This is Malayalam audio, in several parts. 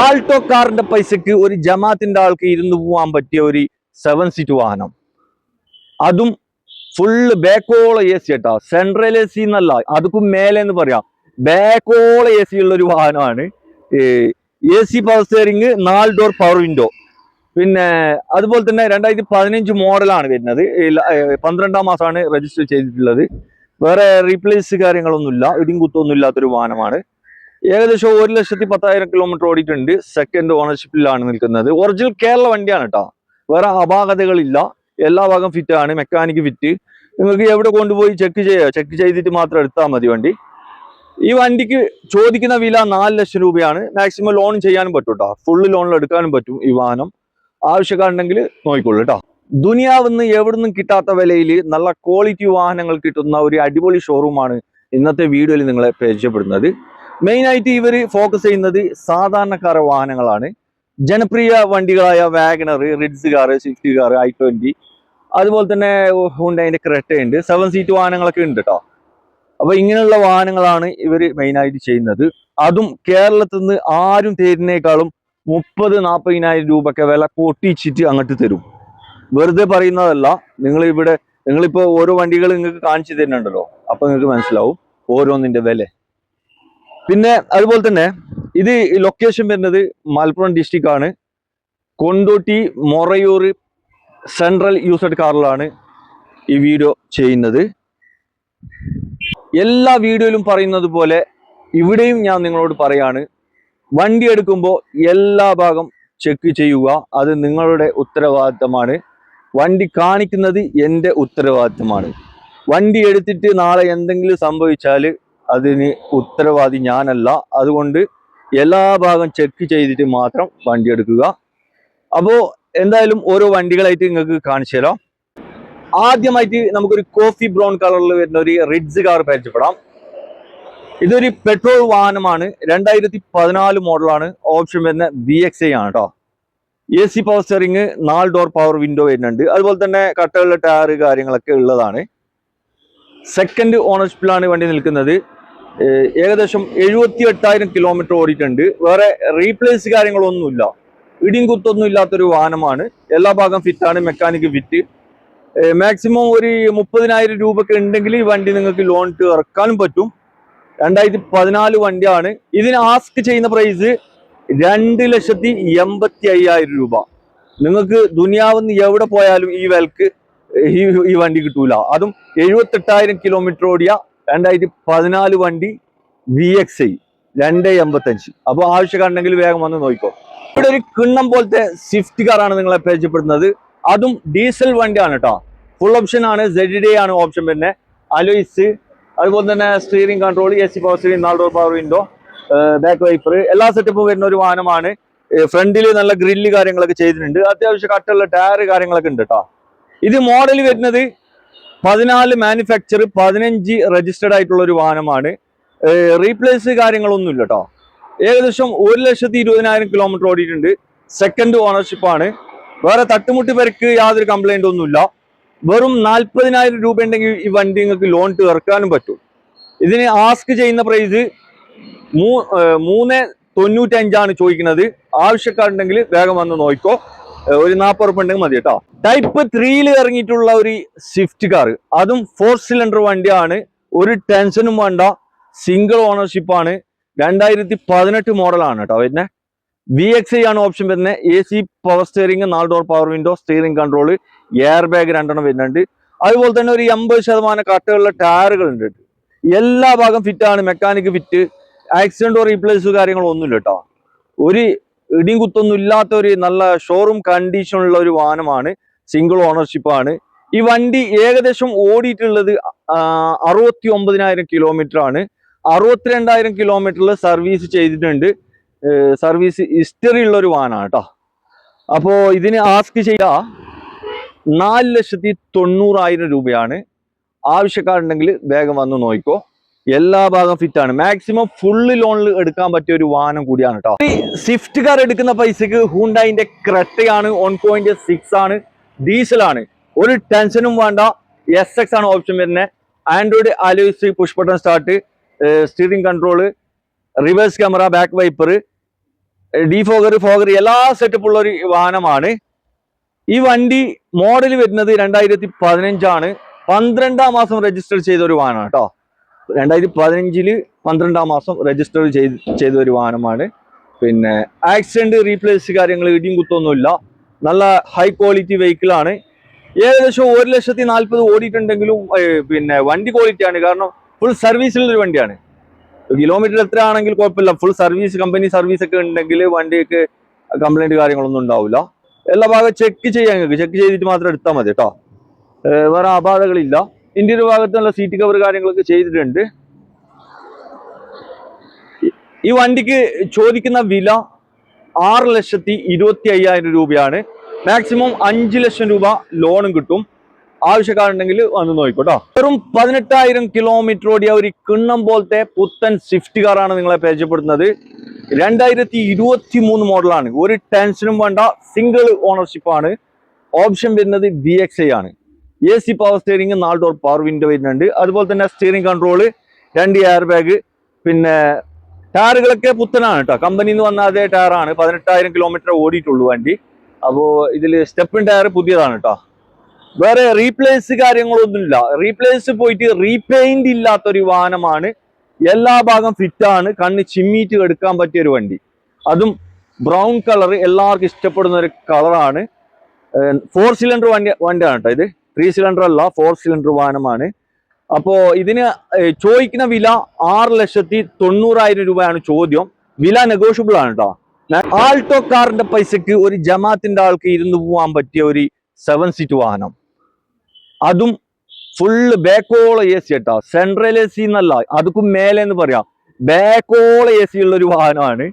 ആൾട്ടോ കാറിന്റെ പൈസക്ക് ഒരു ജമാത്തിന്റെ ആൾക്ക് ഇരുന്ന് പോവാൻ പറ്റിയ ഒരു സെവൻ സീറ്റ് വാഹനം. അതും ഫുള്ള് ബാക്കോള എ സി കേട്ടോ സെൻട്രൽ എ സി എന്നല്ല അതുക്കും മേലെ എന്ന് പറയാം ബാക്കോള എ സി ഉള്ള ഒരു വാഹനമാണ്. എ സി പവർ സ്റ്റിയറിംഗ് നാല് ഡോർ പവർ വിൻഡോ പിന്നെ അതുപോലെ തന്നെ രണ്ടായിരത്തി പതിനഞ്ച് മോഡലാണ് വരുന്നത്. പന്ത്രണ്ടാം മാസമാണ് രജിസ്റ്റർ ചെയ്തിട്ടുള്ളത്. വേറെ റീപ്ലേസ് കാര്യങ്ങളൊന്നുമില്ല. ഇടിയും കുത്തൊന്നും ഇല്ലാത്തൊരു വാഹനമാണ്. ഏകദേശം ഒരു ലക്ഷത്തി പത്തായിരം കിലോമീറ്റർ ഓടിയിട്ടുണ്ട്. സെക്കൻഡ് ഓണർഷിപ്പിലാണ് നിൽക്കുന്നത്. ഒറിജിനൽ കേരള വണ്ടിയാണ് കേട്ടോ വേറെ അപാകതകളില്ല. എല്ലാ ഭാഗം ഫിറ്റ് ആണ്. മെക്കാനിക് ഫിറ്റ് നിങ്ങൾക്ക് എവിടെ കൊണ്ടുപോയി ചെക്ക് ചെയ്യുക ചെക്ക് ചെയ്തിട്ട് മാത്രം എടുത്താൽ മതി വണ്ടി. ഈ വണ്ടിക്ക് ചോദിക്കുന്ന വില നാല് ലക്ഷം രൂപയാണ്. മാക്സിമം ലോൺ ചെയ്യാനും പറ്റും കേട്ടോ ഫുള്ള് ലോണിൽ എടുക്കാനും പറ്റും ഈ വാഹനം. ആവശ്യക്കാരുണ്ടെങ്കിൽ നോക്കിക്കൊള്ളു കേട്ടോ ദുനിയാവിന്ന് എവിടുന്നും കിട്ടാത്ത വിലയിൽ നല്ല ക്വാളിറ്റി വാഹനങ്ങൾ കിട്ടുന്ന ഒരു അടിപൊളി ഷോറൂമാണ് ഇന്നത്തെ വീഡിയോയിൽ നിങ്ങളെ പരിചയപ്പെടുന്നത്. മെയിൻ ആയിട്ട് ഇവർ ഫോക്കസ് ചെയ്യുന്നത് സാധാരണക്കാര വാഹനങ്ങളാണ്. ജനപ്രിയ വണ്ടികളായ WagonR Ritz car Swift car I twenty അതുപോലെ തന്നെ ഹുണ്ടായിന്റെ ക്രെറ്റ ഉണ്ട്. സെവൻ സീറ്റ് വാഹനങ്ങളൊക്കെ ഉണ്ട് കേട്ടോ അപ്പോൾ ഇങ്ങനെയുള്ള വാഹനങ്ങളാണ് ഇവർ മെയിനായിട്ട് ചെയ്യുന്നത്. അതും കേരളത്തിൽ നിന്ന് ആരും തരുന്നേക്കാളും മുപ്പത് നാൽപ്പതിനായിരം രൂപയൊക്കെ വില പൊട്ടിച്ചിട്ട് അങ്ങോട്ട് തരും. വെറുതെ പറയുന്നതല്ല. നിങ്ങൾ ഇവിടെ നിങ്ങളിപ്പോ ഓരോ വണ്ടികൾ നിങ്ങൾക്ക് കാണിച്ചു തരുന്നുണ്ടല്ലോ. അപ്പൊ നിങ്ങൾക്ക് മനസ്സിലാവും ഓരോന്നിന്റെ വില. പിന്നെ അതുപോലെ തന്നെ ഇത് ലൊക്കേഷൻ വരുന്നത് മലപ്പുറം ഡിസ്ട്രിക്റ്റ് ആണ്. കൊണ്ടോട്ടി മൊറയൂർ സെൻട്രൽ യൂസഡ് കാറിലാണ് ഈ വീഡിയോ ചെയ്യുന്നത്. എല്ലാ വീഡിയോയിലും പറയുന്നത് പോലെ ഇവിടെയും ഞാൻ നിങ്ങളോട് പറയാണ് വണ്ടി എടുക്കുമ്പോൾ എല്ലാ ഭാഗം ചെക്ക് ചെയ്യുക. അത് നിങ്ങളുടെ ഉത്തരവാദിത്തമാണ്. വണ്ടി കാണിക്കുന്നത് എന്റെ ഉത്തരവാദിത്തമാണ്. വണ്ടി എടുത്തിട്ട് നാളെ എന്തെങ്കിലും സംഭവിച്ചാൽ അതിന് ഉത്തരവാദി ഞാനല്ല. അതുകൊണ്ട് എല്ലാ ഭാഗം ചെക്ക് ചെയ്തിട്ട് മാത്രം വണ്ടി എടുക്കുക. അപ്പോൾ എന്തായാലും ഓരോ വണ്ടികളായിട്ട് നിങ്ങൾക്ക് കാണിച്ചു തരാം. ആദ്യമായിട്ട് നമുക്കൊരു കോഫി ബ്രൗൺ കളറിൽ വരുന്ന ഒരു റിഡ്സ് കാർ പരിചയപ്പെടാം. ഇതൊരു പെട്രോൾ വാഹനമാണ്. രണ്ടായിരത്തി പതിനാല് മോഡലാണ് ഓപ്ഷൻ വരുന്ന വി എക്സ് ഐ ആണ് കേട്ടോ എ സി പവർ സ്റ്റിയറിംഗ് നാല് ഡോർ പവർ വിൻഡോ വരുന്നുണ്ട്. അതുപോലെ തന്നെ കട്ടകളുടെ ടയർ കാര്യങ്ങളൊക്കെ ഉള്ളതാണ്. സെക്കൻഡ് ഓണർഷിപ്പിലാണ് വണ്ടി നിൽക്കുന്നത്. ഏകദേശം എഴുപത്തി എട്ടായിരം കിലോമീറ്റർ ഓടിയിട്ടുണ്ട്. വേറെ റീപ്ലേസ് കാര്യങ്ങളൊന്നുമില്ല. ഇടിയും കുത്തൊന്നും ഇല്ലാത്തൊരു വാഹനമാണ്. എല്ലാ ഭാഗം ഫിറ്റാണ് മെക്കാനിക് ഫിറ്റ് മാക്സിമം ഒരു മുപ്പതിനായിരം രൂപയൊക്കെ ഉണ്ടെങ്കിൽ ഈ വണ്ടി നിങ്ങൾക്ക് ലോൺ ഇട്ട് ഇറക്കാനും പറ്റും. രണ്ടായിരത്തി പതിനാല് വണ്ടിയാണ്. ഇതിന് ആസ്ക് ചെയ്യുന്ന പ്രൈസ് രണ്ട് ലക്ഷത്തി എൺപത്തി അയ്യായിരം രൂപ. നിങ്ങൾക്ക് ദുനിയാവെന്ന് എവിടെ പോയാലും ഈ വിലക്ക് ഈ ഈ വണ്ടി കിട്ടൂല. അതും എഴുപത്തെട്ടായിരം കിലോമീറ്റർ ഓടിയ രണ്ടായിരത്തി പതിനാല് വണ്ടി വി എക്സ് ഐ രണ്ട് എൺപത്തഞ്ച്. അപ്പോൾ ആവശ്യമുണ്ടെങ്കിൽ വേഗം വന്ന് നോക്കിക്കോ. ഇവിടെ ഒരു കിണ്ണം പോലത്തെ സ്വിഫ്റ്റ് കാറാണ് നിങ്ങളെ പരിചയപ്പെടുന്നത് അതും ഡീസൽ വണ്ടിയാണ് കേട്ടോ ഫുൾ ഓപ്ഷൻ ആണ് സെഡ് ആണ് ഓപ്ഷൻ പിന്നെ അലോയിസ് അതുപോലെ തന്നെ steering control A C power steering നാല് door power window back wiper എല്ലാ സെറ്റപ്പും വരുന്ന ഒരു വാഹനമാണ്. ഫ്രണ്ടിൽ നല്ല ഗ്രില്ല് കാര്യങ്ങളൊക്കെ ചെയ്തിട്ടുണ്ട്. അത്യാവശ്യം കട്ടുള്ള ടയർ കാര്യങ്ങളൊക്കെ ഉണ്ട് കേട്ടോ ഇത് മോഡൽ വരുന്നത് പതിനാല് മാനുഫാക്ചർ പതിനഞ്ച് രജിസ്റ്റേർഡ് ആയിട്ടുള്ള ഒരു വാഹനമാണ്. റീപ്ലേസ് കാര്യങ്ങളൊന്നും ഇല്ല കേട്ടോ ഏകദേശം ഒരു ലക്ഷത്തി ഇരുപതിനായിരം കിലോമീറ്റർ ഓടിയിട്ടുണ്ട്. സെക്കൻഡ് ഓണർഷിപ്പ് ആണ്. വേറെ തട്ടുമുട്ടി പേർക്ക് യാതൊരു കംപ്ലൈന്റ് ഒന്നുമില്ല. വെറും നാൽപ്പതിനായിരം രൂപ ഉണ്ടെങ്കിൽ ഈ വണ്ടി നിങ്ങൾക്ക് ലോൺ തീർക്കാനും പറ്റും. ഇതിന് ആസ്ക് ചെയ്യുന്ന പ്രൈസ് മൂന്ന് തൊണ്ണൂറ്റഞ്ചാണ് ചോദിക്കുന്നത്. ആവശ്യക്കാരുണ്ടെങ്കിൽ വേഗം വന്ന് നോക്കിക്കോ. ഒരു നാൽപ്പത് ഉറുപ്പ് ഉണ്ടെങ്കിൽ മതി കേട്ടോ. ടൈപ്പ് ത്രീയിൽ ഇറങ്ങിയിട്ടുള്ള ഒരു സ്വിഫ്റ്റ് കാർ അതും ഫോർ സിലിണ്ടർ വണ്ടിയാണ്. ഒരു ടെൻഷനും വേണ്ട. സിംഗിൾ ഓണർഷിപ്പ് ആണ്. രണ്ടായിരത്തി പതിനെട്ട് മോഡലാണ് കേട്ടോ പിന്നെ വി എക്സ് ഐ ആണ് ഓപ്ഷൻ വരുന്നത് എ സി പവർ സ്റ്റിയറിംഗ് നാല് door power window steering control air bag രണ്ടെണ്ണം വരുന്നുണ്ട്. അതുപോലെ തന്നെ ഒരു എൺപത് ശതമാനം കട്ടുകളുടെ ടയറുകൾ ഉണ്ട് എല്ലാ ഭാഗം ഫിറ്റാണ് മെക്കാനിക് ഫിറ്റ് ആക്സിഡന്റോ റീപ്ലേസോ കാര്യങ്ങളോ ഒന്നുമില്ല കേട്ടോ. ഒരു ഇടിയും കുത്തൊന്നും ഇല്ലാത്ത ഒരു നല്ല ഷോറൂം കണ്ടീഷനുള്ള ഒരു വാഹനമാണ്. സിംഗിൾ ഓണർഷിപ്പ് ആണ്. ഈ വണ്ടി ഏകദേശം ഓടിയിട്ടുള്ളത് അറുപത്തി ഒമ്പതിനായിരം കിലോമീറ്റർ ആണ്. അറുപത്തിരണ്ടായിരം കിലോമീറ്ററിൽ സർവീസ് ചെയ്തിട്ടുണ്ട്. സർവീസ് ഹിസ്റ്ററി ഉള്ള ഒരു വാഹനമാണ് കേട്ടോ അപ്പോൾ ഇതിന് ആസ്ക് ചെയ്ത നാല് ലക്ഷത്തി തൊണ്ണൂറായിരം രൂപയാണ്. ആവശ്യക്കാരുണ്ടെങ്കിൽ വേഗം വന്ന് നോക്കിക്കോ. എല്ലാ ഭാഗം ഫിറ്റ് ആണ്. മാക്സിമം ഫുള്ള് ലോണിൽ എടുക്കാൻ പറ്റിയ ഒരു വാഹനം കൂടിയാണ് കേട്ടോ ഈ സ്വിഫ്റ്റ് കാർ എടുക്കുന്ന പൈസക്ക് ഹൂണ്ടായിന്റെ ക്രെട്ടയാണ് വൺ പോയിന്റ് സിക്സ് ആണ് ഡീസൽ ആണ്. ഒരു ടെൻഷനും വേണ്ട. എസ് എക്സ് ആണ് ഓപ്ഷൻ വരുന്നത് Android alloys push button start steering control reverse camera back wiper defogger fogger എല്ലാ സെറ്റപ്പ് ഉള്ള ഒരു വാഹനമാണ്. ഈ വണ്ടി മോഡൽ വരുന്നത് രണ്ടായിരത്തി പതിനഞ്ചാണ്. പന്ത്രണ്ടാം മാസം രജിസ്റ്റർ ചെയ്ത ഒരു വാഹനമാണ് കേട്ടോ രണ്ടായിരത്തി പതിനഞ്ചിൽ പന്ത്രണ്ടാം മാസം രജിസ്റ്റർ ചെയ്ത് ചെയ്ത ഒരു വാഹനമാണ്. പിന്നെ ആക്സിഡന്റ് റീപ്ലേസ് കാര്യങ്ങൾ ഇടിയും കുത്തൊന്നുമില്ല. നല്ല ഹൈ ക്വാളിറ്റി വെഹിക്കിളാണ് ഏകദേശം ഒരു ലക്ഷത്തി നാൽപ്പത് ഓടിയിട്ടുണ്ടെങ്കിലും പിന്നെ വണ്ടി ക്വാളിറ്റിയാണ് കാരണം ഫുൾ സർവീസിലുള്ള ഒരു വണ്ടിയാണ്. കിലോമീറ്റർ എത്ര ആണെങ്കിൽ കുഴപ്പമില്ല. ഫുൾ സർവീസ് കമ്പനി സർവീസ് ഒക്കെ ഉണ്ടെങ്കിൽ വണ്ടിക്ക് കംപ്ലൈന്റ് കാര്യങ്ങളൊന്നും ഉണ്ടാവില്ല എല്ലാ ഭാഗം ചെക്ക് ചെയ്യാൻ ചെക്ക് ചെയ്തിട്ട് മാത്രം എടുത്താൽ മതി കേട്ടോ. വേറെ അപാധകളില്ല ഇന്ത്യയുടെ ഭാഗത്തുള്ള സീറ്റ് കവർ കാര്യങ്ങളൊക്കെ ചെയ്തിട്ടുണ്ട്. ഈ- വണ്ടിക്ക് ചോദിക്കുന്ന വില ആറ് ലക്ഷത്തി ഇരുപത്തി അയ്യായിരം രൂപയാണ്. മാക്സിമം അഞ്ച് ലക്ഷം രൂപ ലോണും കിട്ടും. ആവശ്യക്കാരുണ്ടെങ്കിൽ വന്ന് നോക്കിക്കോട്ടോ. വെറും പതിനെട്ടായിരം കിലോമീറ്റർ ഓടിയ ഒരു കിണ്ണം പോലത്തെ പുത്തൻ സ്വിഫ്റ്റ് കാറാണ് നിങ്ങളെ പരിചയപ്പെടുന്നത് രണ്ടായിരത്തി ഇരുപത്തി മൂന്ന് മോഡലാണ് ഒരു ടെൻഷനും വേണ്ട സിംഗിൾ ഓണർഷിപ്പാണ് ഓപ്ഷൻ വരുന്നത് ബി ആണ്. എ സി പവർ സ്റ്റിയറിംഗ് നാല് ഡോർ പവർ വിൻഡോ വരുന്നുണ്ട്. അതുപോലെ തന്നെ സ്റ്റിയറിംഗ് കൺട്രോൾ രണ്ട് എയർ ബാഗ് പിന്നെ ടയറുകളൊക്കെ പുത്തനാണ് കേട്ടോ കമ്പനിയിൽ നിന്ന് വന്ന അതേ ടയറാണ് പതിനെട്ടായിരം കിലോമീറ്റർ ഓടിയിട്ടുള്ളൂ വണ്ടി. അപ്പോൾ ഇതിൽ സ്റ്റെപ്പിൻ ടയർ പുതിയതാണ് കേട്ടോ വേറെ റീപ്ലേസ് കാര്യങ്ങളൊന്നുമില്ല. റീപ്ലേസ് പോയിട്ട് റീപെയിന്റ് ഇല്ലാത്തൊരു വാഹനമാണ്. എല്ലാ ഭാഗം ഫിറ്റാണ് കണ്ണ് ചിമ്മീറ്റ് എടുക്കാൻ പറ്റിയ ഒരു വണ്ടി. അതും ബ്രൗൺ കളർ എല്ലാവർക്കും ഇഷ്ടപ്പെടുന്ന ഒരു കളറാണ് ഫോർ സിലിണ്ടർ വണ്ടി വണ്ടിയാണ് കേട്ടോ ഇത്. ത്രീ സിലിണ്ടർ അല്ല ഫോർ സിലിണ്ടർ വാഹനമാണ്. അപ്പോ ഇതിന് ചോദിക്കുന്ന വില ആറ് ലക്ഷത്തി തൊണ്ണൂറായിരം രൂപയാണ് ചോദ്യം. വില നെഗോഷ്യബിൾ ആണ് കേട്ടോ ആൾട്ടോ കാറിന്റെ പൈസക്ക് ഒരു ജമാത്തിന്റെ ആൾക്ക് ഇരുന്ന് പോവാൻ പറ്റിയ ഒരു സെവൻ സീറ്റ് വാഹനം. അതും ഫുള്ള് ബാക്കോളം എ സി കേട്ടോ സെൻട്രൽ എ സി എന്നല്ല അതുക്കും മേലെ എന്ന് പറയാം. ബാക്കോളം എ സി ഉള്ള ഒരു വാഹനമാണ്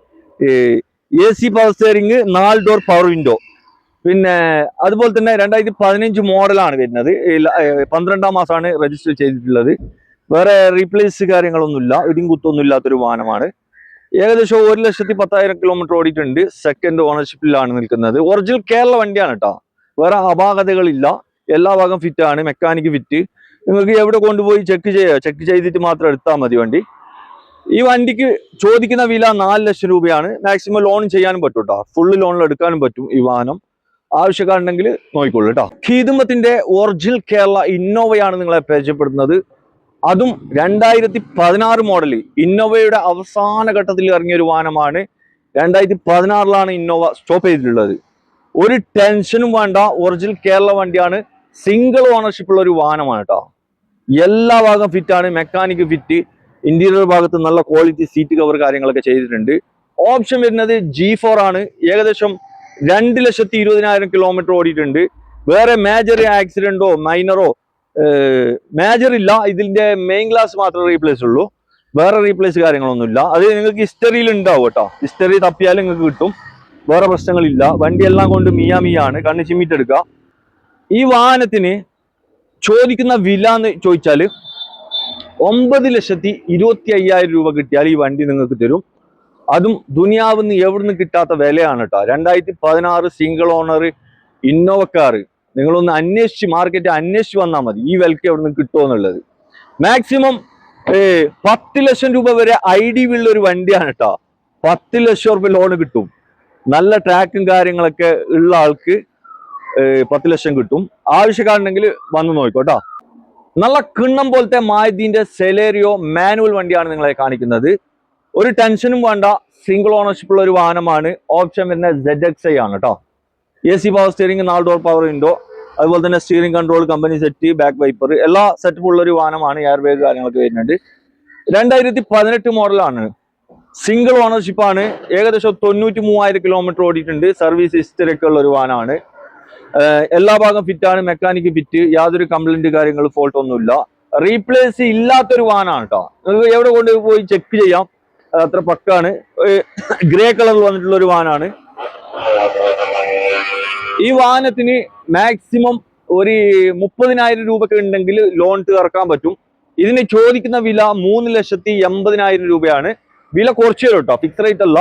എ സി പവർ സ്റ്റിയറിംഗ് നാല് ഡോർ പവർ വിൻഡോ പിന്നെ അതുപോലെ തന്നെ രണ്ടായിരത്തി പതിനഞ്ച് മോഡലാണ് വരുന്നത്. പന്ത്രണ്ടാം മാസമാണ് രജിസ്റ്റർ ചെയ്തിട്ടുള്ളത്. വേറെ റീപ്ലേസ് കാര്യങ്ങളൊന്നുമില്ല. ഇടിയും കുത്തൊന്നും ഇല്ലാത്തൊരു വാഹനമാണ്. ഏകദേശം ഒരു ലക്ഷത്തി പത്തായിരം കിലോമീറ്റർ ഓടിയിട്ടുണ്ട്. സെക്കൻഡ് ഓണർഷിപ്പിലാണ് നിൽക്കുന്നത്. ഒറിജിനൽ കേരള വണ്ടിയാണ് കേട്ടോ വേറെ അപാകതകളില്ല. എല്ലാ ഭാഗം ഫിറ്റാണ് മെക്കാനിക് ഫിറ്റ് നിങ്ങൾക്ക് എവിടെ കൊണ്ടുപോയി ചെക്ക് ചെയ്യുക ചെക്ക് ചെയ്തിട്ട് മാത്രം എടുത്താൽ മതി വണ്ടി. ഈ വണ്ടിക്ക് ചോദിക്കുന്ന വില നാല് ലക്ഷം രൂപയാണ്. മാക്സിമം ലോൺ ചെയ്യാനും പറ്റും കേട്ടോ ഫുള്ള് ലോണിൽ എടുക്കാനും പറ്റും ഈ വാഹനം. ആവശ്യക്കാരുണ്ടെങ്കിൽ നോക്കിക്കോളൂ കേട്ടോ. ഖീദുമത്തിന്റെ ഒറിജിനൽ കേരള ഇന്നോവയാണ് നിങ്ങളെ പരിചയപ്പെടുന്നത് അതും രണ്ടായിരത്തി പതിനാറ് മോഡൽ ഇന്നോവയുടെ അവസാന ഘട്ടത്തിൽ ഇറങ്ങിയ ഒരു വാഹനമാണ്. രണ്ടായിരത്തി പതിനാറിലാണ് ഇന്നോവ സ്റ്റോപ്പ് ചെയ്തിട്ടുള്ളത്. ഒരു ടെൻഷനും വേണ്ട ഒറിജിനൽ കേരള വണ്ടിയാണ്. സിംഗിൾ ഓണർഷിപ്പ് ഉള്ള ഒരു വാഹനമാണ് കേട്ടോ. എല്ലാ ഭാഗം ഫിറ്റാണ് മെക്കാനിക് ഫിറ്റ് ഇന്റീരിയർ ഭാഗത്ത് നല്ല ക്വാളിറ്റി സീറ്റ് കവർ കാര്യങ്ങളൊക്കെ ചെയ്തിട്ടുണ്ട്. ഓപ്ഷൻ വരുന്നത് ജി ഫോർ ആണ്. ഏകദേശം രണ്ട് ലക്ഷത്തി ഇരുപതിനായിരം കിലോമീറ്റർ ഓടിയിട്ടുണ്ട് വേറെ മേജർ ആക്സിഡന്റോ മൈനറോ മേജർ ഇല്ല. ഇതിന്റെ മെയിൻ ഗ്ലാസ് മാത്രമേ റീപ്ലേസ് ഉള്ളൂ. വേറെ റീപ്ലേസ് കാര്യങ്ങളൊന്നുമില്ല. അത് നിങ്ങൾക്ക് ഹിസ്റ്ററിയിൽ ഉണ്ടാവും കേട്ടോ. ഹിസ്റ്ററി തപ്പിയാലും നിങ്ങൾക്ക് കിട്ടും. വേറെ പ്രശ്നങ്ങളില്ല. വണ്ടി എല്ലാം കൊണ്ട് മിയാ മിയാണ്. കണ്ണ് ചിമ്മിട്ടെടുക്കുക ഈ വാഹനത്തിന് ചോദിക്കുന്ന വില എന്ന് ചോദിച്ചാൽ ഒമ്പത് ലക്ഷത്തി ഇരുപത്തി അയ്യായിരം രൂപ കിട്ടിയാൽ ഈ വണ്ടി നിങ്ങൾക്ക് തരും. അതും ദുനിയാവിന്ന് എവിടുന്ന് കിട്ടാത്ത വിലയാണ് കേട്ടോ രണ്ടായിരത്തി പതിനാറ് സിംഗിൾ ഓണർ ഇന്നോവക്കാർ നിങ്ങളൊന്ന് അന്വേഷിച്ച് മാർക്കറ്റ് അന്വേഷിച്ച് വന്നാൽ മതി. ഈ വിലക്ക് എവിടുന്ന് കിട്ടുമോ എന്നുള്ളത്. മാക്സിമം പത്ത് ലക്ഷം രൂപ വരെ ഐ ഡി ഉള്ള ഒരു വണ്ടിയാണ് കേട്ടോ പത്ത് ലക്ഷം രൂപ ലോൺ കിട്ടും. നല്ല ട്രാക്കും കാര്യങ്ങളൊക്കെ ഉള്ള ആൾക്ക് പത്ത് ലക്ഷം കിട്ടും. ആവശ്യക്കാരുണ്ടെങ്കിൽ വന്ന് നോക്കോട്ടോ നല്ല കിണ്ണം പോലത്തെ മാരുതിന്റെ സെലേറിയോ മാനുവൽ വണ്ടിയാണ് നിങ്ങളെ കാണിക്കുന്നത്. ഒരു ടെൻഷനും വേണ്ട. സിംഗിൾ ഓണർഷിപ്പ് ഉള്ള ഒരു വാഹനമാണ്. ഓപ്ഷൻ വരുന്ന സെഡ് എക്സ് ഐ ആണ് കേട്ടോ എ സി പവർ സ്റ്റിയറിംഗ് നാല് ഡോർ പവർ വിൻഡോ അതുപോലെ തന്നെ steering control company set back wiper എല്ലാ സെറ്റപ്പ് ഉള്ള ഒരു വാഹനമാണ് എയർ ബാഗ് കാര്യങ്ങളൊക്കെ വരുന്നുണ്ട് രണ്ടായിരത്തി പതിനെട്ട് മോഡലാണ് സിംഗിൾ ഓണർഷിപ്പ് ആണ്. ഏകദേശം തൊണ്ണൂറ്റി മൂവായിരം കിലോമീറ്റർ ഓടിയിട്ടുണ്ട്. സർവീസ് ഹിസ്റ്ററി ഒക്കെ ഉള്ള ഒരു വാഹനമാണ്. എല്ലാ ഭാഗം ഫിറ്റാണ് മെക്കാനിക് ഫിറ്റ് യാതൊരു കംപ്ലൈന്റ് കാര്യങ്ങൾ ഫോൾട്ട് ഒന്നുമില്ല. റീപ്ലേസ് ഇല്ലാത്തൊരു വാഹനമാണ് കേട്ടോ നിങ്ങൾക്ക് എവിടെ കൊണ്ട് പോയി ചെക്ക് ചെയ്യാം. അത്ര പക്കാണ്. ഗ്രേ കളറിൽ വന്നിട്ടുള്ള ഒരു വാനാണ്. ഈ വാഹനത്തിന് മാക്സിമം ഒരു മുപ്പതിനായിരം രൂപക്ക് ഉണ്ടെങ്കിൽ ലോൺ തീർക്കാൻ പറ്റും. ഇതിന് ചോദിക്കുന്ന വില മൂന്ന് ലക്ഷത്തി എൺപതിനായിരം രൂപയാണ്. വില കുറച്ചു തരും കേട്ടോ ഫിക്സ് റേറ്റ് അല്ല.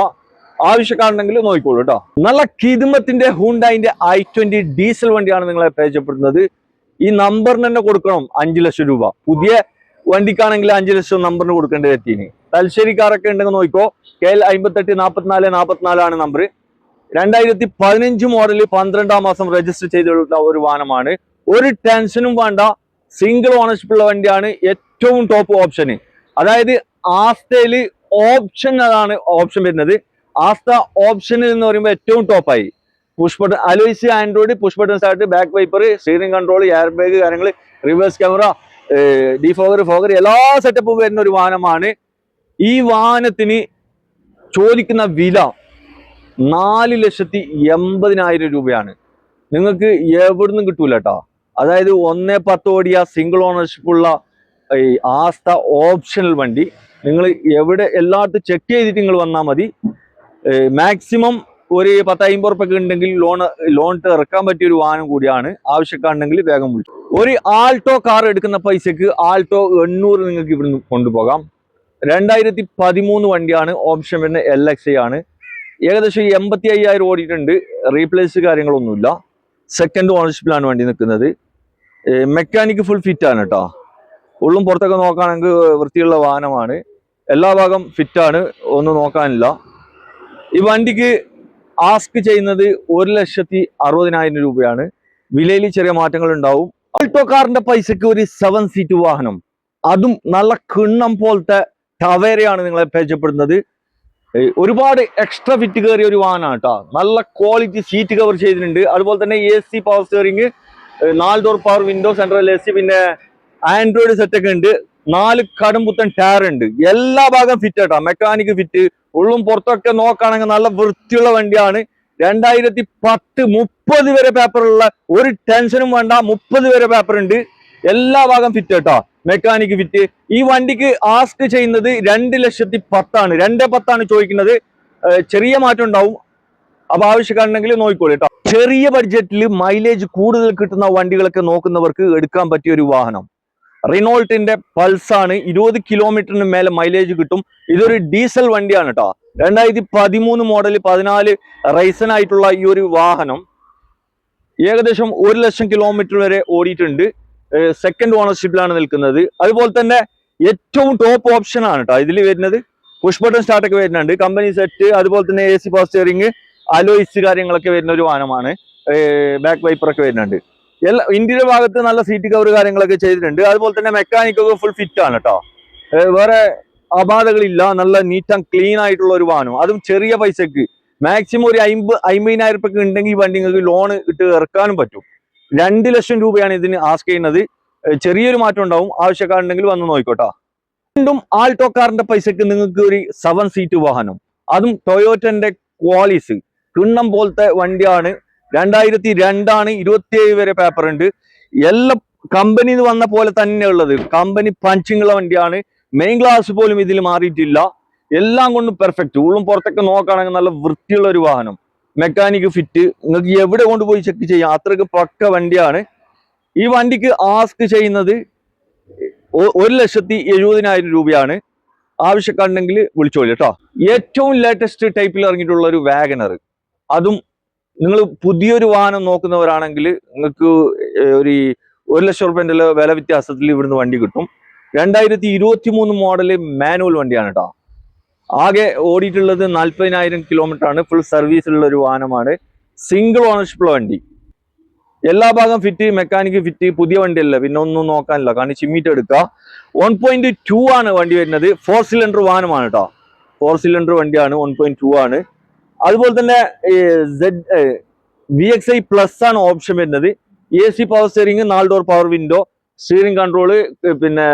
ആവശ്യക്കാരുണ്ടെങ്കിൽ നോക്കിക്കോളൂ കേട്ടോ നല്ല കിതുമത്തിന്റെ ഹുണ്ടായിന്റെ ഐ ട്വന്റി ഡീസൽ വണ്ടിയാണ് നിങ്ങളെ പരിചയപ്പെടുന്നത് ഈ നമ്പറിന് തന്നെ കൊടുക്കണം അഞ്ചു ലക്ഷം രൂപ. പുതിയ വണ്ടിക്കാണെങ്കിൽ അഞ്ചു ലക്ഷം നമ്പറിന് കൊടുക്കേണ്ടി എത്തിന് തലശ്ശേരിക്കാരൊക്കെ ഉണ്ടെങ്കിൽ നോക്കിക്കോ കെ എൽ അമ്പത്തെട്ട് നാൽപ്പത്തിനാല് നാൽപ്പത്തിനാലാണ് നമ്പർ രണ്ടായിരത്തി പതിനഞ്ച് മോഡൽ പന്ത്രണ്ടാം മാസം രജിസ്റ്റർ ചെയ്തിട്ടുള്ള ഒരു വാഹനമാണ്. ഒരു ടെൻഷനും വേണ്ട സിംഗിൾ ഓണർഷിപ്പ് ഉള്ള വണ്ടിയാണ് ഏറ്റവും ടോപ്പ് ഓപ്ഷന് അതായത് ആസ്തയിൽ ഓപ്ഷൻ അതാണ് ഓപ്ഷൻ വരുന്നത്. ആസ്ത ഓപ്ഷനിൽ എന്ന് പറയുമ്പോൾ ഏറ്റവും ടോപ്പായി push button alloys Android push start back wiper steering control air bag കാര്യങ്ങൾ റിവേഴ്സ് ക്യാമറ ഡിഫോഗർ ഫോഗർ എല്ലാ സെറ്റപ്പും വരുന്ന ഒരു വാഹനമാണ്. ഈ വാഹനത്തിന് ചോദിക്കുന്ന വില നാല് ലക്ഷത്തി എൺപതിനായിരം രൂപയാണ്. നിങ്ങൾക്ക് എവിടുന്നും കിട്ടൂല കേട്ടോ അതായത് ഒന്നേ പത്ത് ഓടിയ സിംഗിൾ ഓണർഷിപ്പുള്ള ഈ ആസ്ത ഓപ്ഷണൽ വണ്ടി. നിങ്ങൾ എവിടെ എല്ലായിടത്തും ചെക്ക് ചെയ്തിട്ട് നിങ്ങൾ വന്നാൽ മതി. മാക്സിമം ഒരു പത്ത് അമ്പത് ഉണ്ടെങ്കിൽ ലോൺ ലോൺ ഇറക്കാൻ പറ്റിയ ഒരു വാഹനം കൂടിയാണ്. ആവശ്യക്കാരുണ്ടെങ്കിൽ വേഗം വിളിച്ചു. ഒരു ആൾട്ടോ കാർ എടുക്കുന്ന പൈസക്ക് ആൾട്ടോ എണ്ണൂറ് നിങ്ങൾക്ക് ഇവിടുന്ന് കൊണ്ടുപോകാം. രണ്ടായിരത്തി പതിമൂന്ന് വണ്ടിയാണ് ഓപ്ഷൻ വരുന്ന എൽ എക്സ് ആണ്. ഏകദേശം എൺപത്തി അയ്യായിരം ഓടിയിട്ടുണ്ട്. റീപ്ലേസ് കാര്യങ്ങളൊന്നുമില്ല. സെക്കൻഡ് ഓണർഷിപ്പിലാണ് വണ്ടി നിൽക്കുന്നത്. മെക്കാനിക്ക് ഫുൾ ഫിറ്റ് ആണ് കേട്ടോ. ഉള്ളും പുറത്തൊക്കെ നോക്കുകയാണെങ്കിൽ വൃത്തിയുള്ള വാഹനമാണ്. എല്ലാ ഭാഗം ഫിറ്റാണ് ഒന്നും നോക്കാനില്ല. ഈ വണ്ടിക്ക് ആസ്ക് ചെയ്യുന്നത് ഒരു ലക്ഷത്തി അറുപതിനായിരം രൂപയാണ്. വിലയിൽ ചെറിയ മാറ്റങ്ങൾ ഉണ്ടാവും. ആൾട്ടോ കാറിന്റെ പൈസക്ക് ഒരു സെവൻ സീറ്റ് വാഹനം. അതും നല്ല കിണ്ണം പോലത്തെ ടവേരയാണ് നിങ്ങളെ പരിചയപ്പെടുന്നത്. ഒരുപാട് എക്സ്ട്രാ ഫിറ്റ് കയറിയ ഒരു വാഹനമാണ് കേട്ടോ. നല്ല ക്വാളിറ്റി സീറ്റ് കവർ ചെയ്തിട്ടുണ്ട്. അതുപോലെ തന്നെ എ സി പവർ സ്റ്റിയറിംഗ് നാല് door power window central A C പിന്നെ ആൻഡ്രോയിഡ് സെറ്റൊക്കെ ഉണ്ട്. നാല് കടുംപുത്തൻ ടയർ ഉണ്ട്. എല്ലാ ഭാഗം ഫിറ്റ് കേട്ടോ മെക്കാനിക് ഫിറ്റ് ഉള്ളും പുറത്തൊക്കെ നോക്കുകയാണെങ്കിൽ നല്ല വൃത്തിയുള്ള വണ്ടിയാണ്. രണ്ടായിരത്തി പത്ത് മുപ്പത് വരെ പേപ്പറുള്ള ഒരു ടെൻഷനും വേണ്ട. മുപ്പത് വരെ പേപ്പർ ഉണ്ട്. എല്ലാ ഭാഗം ഫിറ്റ് കേട്ടോ മെക്കാനിക് ഫിറ്റ് ഈ വണ്ടിക്ക് ആസ്ക് ചെയ്യുന്നത് രണ്ട് ലക്ഷത്തി പത്താണ്. രണ്ട് പത്താണ് ചോദിക്കുന്നത്. ചെറിയ മാറ്റം ഉണ്ടാവും. അപ്പൊ ആവശ്യക്കാരുണ്ടെങ്കിൽ നോക്കിക്കോളൂ കേട്ടോ. ചെറിയ ബഡ്ജറ്റിൽ മൈലേജ് കൂടുതൽ കിട്ടുന്ന വണ്ടികളൊക്കെ നോക്കുന്നവർക്ക് എടുക്കാൻ പറ്റിയ ഒരു വാഹനം. റിനോൾട്ടിന്റെ പൾസ് ആണ് ഇരുപത് കിലോമീറ്ററിന് മേലെ മൈലേജ് കിട്ടും. ഇതൊരു ഡീസൽ വണ്ടിയാണ് കേട്ടോ രണ്ടായിരത്തി പതിമൂന്ന് മോഡൽ പതിനാല് റൈസൻ ആയിട്ടുള്ള ഈ ഒരു വാഹനം ഏകദേശം ഒരു ലക്ഷം കിലോമീറ്റർ വരെ ഓടിയിട്ടുണ്ട്. സെക്കൻഡ് ഓണർഷിപ്പിലാണ് നിൽക്കുന്നത്. അതുപോലെ തന്നെ ഏറ്റവും ടോപ്പ് ഓപ്ഷൻ ആണ് കേട്ടോ ഇതിൽ വരുന്നത്. പുഷ് ബട്ടൺ സ്റ്റാർട്ട് ഒക്കെ വരുന്നുണ്ട്. കമ്പനി സെറ്റ് അതുപോലെ തന്നെ എ സി പവർ അലോയിസ് കാര്യങ്ങളൊക്കെ വരുന്ന ഒരു വാഹനമാണ്. ബാക്ക് വൈപ്പറൊക്കെ വരുന്നുണ്ട്. എല്ലാ ഇന്ത്യയുടെ ഭാഗത്ത് നല്ല സീറ്റ് കവർ കാര്യങ്ങളൊക്കെ ചെയ്തിട്ടുണ്ട്. അതുപോലെ തന്നെ മെക്കാനിക് ഒക്കെ ഫുൾ ഫിറ്റ് ആണ് കേട്ടോ വേറെ അപാധകളില്ല. നല്ല നീറ്റ് ആൻഡ് ക്ലീൻ ആയിട്ടുള്ള ഒരു വാഹനം. അതും ചെറിയ പൈസക്ക്. മാക്സിമം ഒരു അമ്പത് അമ്പതിനായിരം രൂപയ്ക്ക് ഉണ്ടെങ്കിൽ ഈ വണ്ടി നിങ്ങൾക്ക് ലോൺ ഇട്ട് ഇറക്കാനും പറ്റും. രണ്ട് ലക്ഷം രൂപയാണ് ഇതിന് ആസ്ക് ചെയ്യുന്നത്. ചെറിയൊരു മാറ്റം ഉണ്ടാവും. ആവശ്യക്കാരുണ്ടെങ്കിൽ വന്ന് നോക്കിക്കോട്ടോ. വീണ്ടും ആൾട്ടോ കാറിന്റെ പൈസക്ക് നിങ്ങൾക്ക് ഒരു സെവൻ സീറ്റ് വാഹനം. അതും ടൊയോറ്റന്റെ ക്വാളിസ് കിണ്ണം പോലത്തെ വണ്ടിയാണ്. രണ്ടായിരത്തി രണ്ടാണ് ഇരുപത്തിയേഴ് വരെ പേപ്പർ ഉണ്ട് എല്ലാ കമ്പനി വന്ന പോലെ തന്നെ ഉള്ളത്. കമ്പനി പഞ്ചിങ്ങുള്ള വണ്ടിയാണ്. മെയിൻ ക്ലാസ് പോലും ഇതിൽ മാറിയിട്ടില്ല. എല്ലാം കൊണ്ടും പെർഫെക്റ്റ് ഉള്ളും പുറത്തൊക്കെ നോക്കുകയാണെങ്കിൽ നല്ല വൃത്തിയുള്ള ഒരു വാഹനം. മെക്കാനിക് ഫിറ്റ് നിങ്ങൾക്ക് എവിടെ കൊണ്ടുപോയി ചെക്ക് ചെയ്യാം. അത്രയ്ക്ക് പക്ക വണ്ടിയാണ്. ഈ വണ്ടിക്ക് ആസ്ക് ചെയ്യുന്നത് ഒരു ലക്ഷത്തി എഴുപതിനായിരം രൂപയാണ്. ആവശ്യക്കാരുണ്ടെങ്കിൽ വിളിച്ചോളൂ കേട്ടോ. ഏറ്റവും ലേറ്റസ്റ്റ് ടൈപ്പിൽ ഇറങ്ങിയിട്ടുള്ള ഒരു വാഗനർ അതും നിങ്ങൾ പുതിയൊരു വാഹനം നോക്കുന്നവരാണെങ്കിൽ നിങ്ങൾക്ക് ഒരു ഒരു ലക്ഷം റുപ്യന്റെ വില വ്യത്യാസത്തിൽ ഇവിടുന്ന് വണ്ടി കിട്ടും. രണ്ടായിരത്തി ഇരുപത്തി മൂന്ന് മോഡൽ മാനുവൽ വണ്ടിയാണ് കേട്ടോ ആകെ ഓടിയിട്ടുള്ളത് നാൽപ്പതിനായിരം കിലോമീറ്റർ ആണ്. ഫുൾ സർവീസിലുള്ള ഒരു വാഹനമാണ്. സിംഗിൾ ഓണർഷിപ്പുള്ള വണ്ടി. എല്ലാ ഭാഗം ഫിറ്റ് മെക്കാനിക് ഫിറ്റ് പുതിയ വണ്ടിയല്ല. പിന്നെ ഒന്നും നോക്കാനില്ല. കാരണം ചിമ്മീറ്റ് എടുക്കുക വൺ പോയിന്റ് ടു ആണ് വണ്ടി വരുന്നത്. ഫോർ സിലിണ്ടർ വാഹനമാണ് കേട്ടോ ഫോർ സിലിണ്ടർ വണ്ടിയാണ്. വൺ പോയിന്റ് ടു ആണ്. അതുപോലെ തന്നെ വി എക്സ് ഐ പ്ലസ് ആണ് ഓപ്ഷൻ വരുന്നത്. എ സി പവർ സ്റ്റിയറിംഗ് നാല് door power window steering control പിന്നെ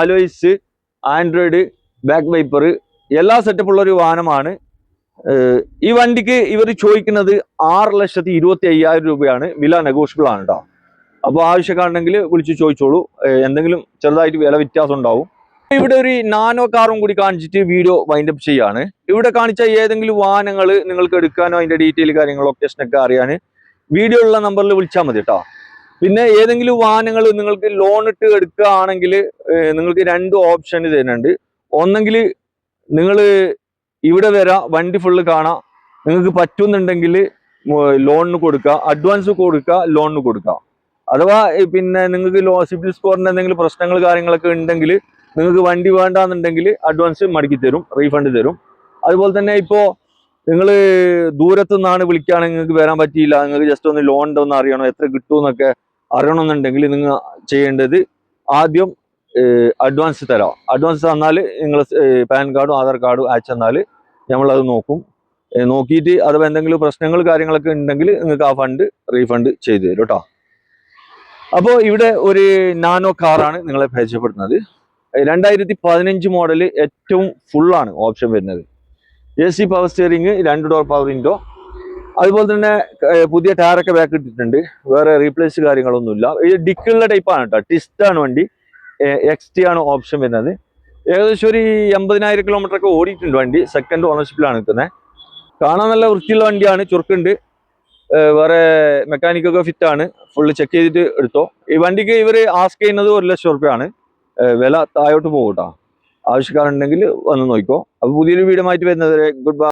അലോയിസ് ആൻഡ്രോയിഡ് ബാക്ക് വൈപ്പർ എല്ലാ സെറ്റപ്പുള്ള ഒരു വാഹനമാണ്. ഈ വണ്ടിക്ക് ഇവർ ചോദിക്കുന്നത് ആറ് ലക്ഷത്തി ഇരുപത്തി അയ്യായിരം രൂപയാണ്. വില നെഗോഷ്യബിൾ ആണ് കേട്ടോ അപ്പോൾ ആവശ്യക്കാരുണ്ടെങ്കിൽ വിളിച്ച് ചോദിച്ചോളൂ. എന്തെങ്കിലും ചെറുതായിട്ട് വില വ്യത്യാസം ഉണ്ടാവും. ഇവിടെ ഒരു നാനോ കാറും കൂടി കാണിച്ചിട്ട് വീഡിയോ വൈൻഡ് അപ്പ് ചെയ്യാണ്. ഇവിടെ കാണിച്ച ഏതെങ്കിലും വാഹനങ്ങൾ നിങ്ങൾക്ക് എടുക്കാനോ അതിന്റെ ഡീറ്റെയിൽ കാര്യങ്ങൾ ലൊക്കേഷനൊക്കെ അറിയാൻ വീഡിയോ ഉള്ള നമ്പറിൽ വിളിച്ചാൽ മതി കേട്ടോ പിന്നെ ഏതെങ്കിലും വാഹനങ്ങൾ നിങ്ങൾക്ക് ലോൺ ഇട്ട് എടുക്കുകയാണെങ്കിൽ നിങ്ങൾക്ക് രണ്ട് ഓപ്ഷൻ തരുന്നുണ്ട്. ഒന്നെങ്കിൽ നിങ്ങൾ ഇവിടെ വരാം വണ്ടി ഫുള്ള് കാണാം. നിങ്ങൾക്ക് പറ്റുന്നുണ്ടെങ്കിൽ ലോണിന് കൊടുക്കുക അഡ്വാൻസ് കൊടുക്കുക ലോണിന് കൊടുക്കുക അഥവാ പിന്നെ നിങ്ങൾക്ക് ലോ സിബിൽ സ്കോറിന്റെ എന്തെങ്കിലും പ്രശ്നങ്ങൾ കാര്യങ്ങളൊക്കെ ഉണ്ടെങ്കിൽ നിങ്ങൾക്ക് വണ്ടി വേണ്ടാന്നുണ്ടെങ്കിൽ അഡ്വാൻസ് മടക്കി തരും റീഫണ്ട് തരും. അതുപോലെ തന്നെ ഇപ്പോൾ നിങ്ങൾ ദൂരത്തു നിന്നാണ് വിളിക്കുകയാണെങ്കിൽ നിങ്ങൾക്ക് വരാൻ പറ്റിയില്ല നിങ്ങൾക്ക് ജസ്റ്റ് ഒന്ന് ലോൺ ഉണ്ടോ എന്ന് അറിയണം എത്ര കിട്ടുമെന്നൊക്കെ അറിയണമെന്നുണ്ടെങ്കിൽ നിങ്ങൾ ചെയ്യേണ്ടത് ആദ്യം അഡ്വാൻസ് തരാം. അഡ്വാൻസ് തന്നാൽ നിങ്ങൾ പാൻ കാർഡും ആധാർ കാർഡും അയച്ചു തന്നാൽ നമ്മളത് നോക്കും. നോക്കിയിട്ട് അഥവാ എന്തെങ്കിലും പ്രശ്നങ്ങൾ കാര്യങ്ങളൊക്കെ ഉണ്ടെങ്കിൽ നിങ്ങൾക്ക് ആ ഫണ്ട് റീഫണ്ട് ചെയ്തു തരും കേട്ടോ അപ്പോൾ ഇവിടെ ഒരു നാനോ കാറാണ് നിങ്ങളെ പരിചയപ്പെടുത്തുന്നത്. രണ്ടായിരത്തി പതിനഞ്ച് മോഡൽ ഏറ്റവും ഫുള്ളാണ് ഓപ്ഷൻ വരുന്നത്. എ സി പവർ സ്റ്റിയറിംഗ് രണ്ട് ഡോർ പവർ വിൻഡോ അതുപോലെ തന്നെ പുതിയ ടയറൊക്കെ ബാക്ക് ഇട്ടിട്ടുണ്ട്. വേറെ റീപ്ലേസ് കാര്യങ്ങളൊന്നുമില്ല. ഈ ഡിക്കുള്ള ടൈപ്പാണ് കേട്ടോ ടിസ്റ്റ് ആണ് വണ്ടി. എക്സ് ടി ആണ് ഓപ്ഷൻ വരുന്നത്. ഏകദേശം ഒരു എൺപതിനായിരം കിലോമീറ്റർ ഒക്കെ ഓടിയിട്ടുണ്ട് വണ്ടി. സെക്കൻഡ് ഓണർഷിപ്പിലാണ് നിൽക്കുന്നത് കാണാൻ നല്ല വൃത്തിയുള്ള വണ്ടിയാണ്. ചുരുക്കുണ്ട് വേറെ മെക്കാനിക്കൊക്കെ ഫിറ്റാണ് ഫുള്ള് ചെക്ക് ചെയ്തിട്ട് എടുത്തോ. ഈ വണ്ടിക്ക് ഇവർ ആസ്ക് ചെയ്യുന്നത് ഒരു ലക്ഷം റുപ്യാണ് വില താഴോട്ട് പോകും കേട്ടോ ആവശ്യക്കാരുണ്ടെങ്കിൽ വന്ന് നോക്കിക്കോ. അപ്പോൾ പുതിയൊരു മാറ്റി വരുന്നത് ഗുഡ് ബൈ